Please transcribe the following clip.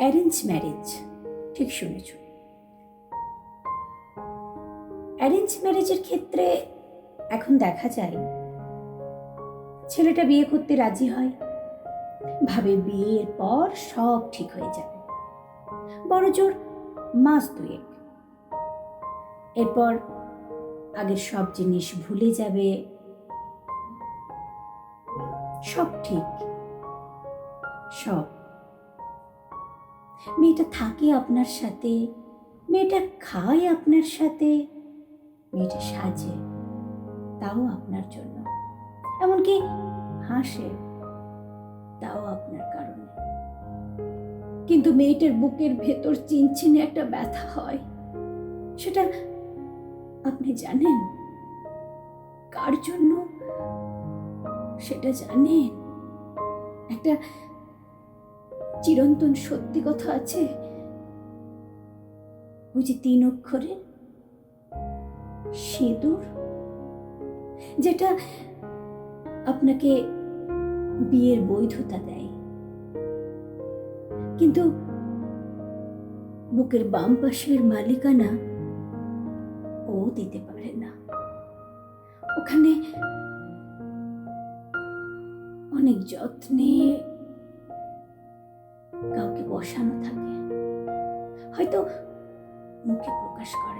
Arrange marriage, ঠিক শুনেছ। Arrange ম্যারেজের ক্ষেত্রে এখন দেখা যায়, ছেলেটা বিয়ে করতে রাজি হয়, ভাবে বিয়ের পর সব ঠিক হয়ে যাবে। বড় জোর মাস দুয়েক। এরপর আগের সব জিনিস ভুলে যাবে। সব ঠিক। সব মেয়েটা থাকে আপনার সাথে, মেয়েটা খায় আপনার সাথে, মেয়েটা সাজে, তাও আপনার জন্য। এমনকি হাসে, তাও আপনার কারণে। কিন্তু মেয়েটার বুকের ভেতর চিনচিনে একটা ব্যথা হয়। সেটা আপনি জানেন? কার জন্য? সেটা জানেন? একটা চিরন্তন সত্যি কথা আছে? যে তিন অক্ষরে সিঁদুর, যেটা আপনাকে বিয়ের বৈধতা দেয়। কিন্তু বুকের বাম পাশের মালিকানা ও দিতে পারে না। ওখানে অনেক যত্নে বসানো থাকে হয়তো মুখে প্রকাশ করে না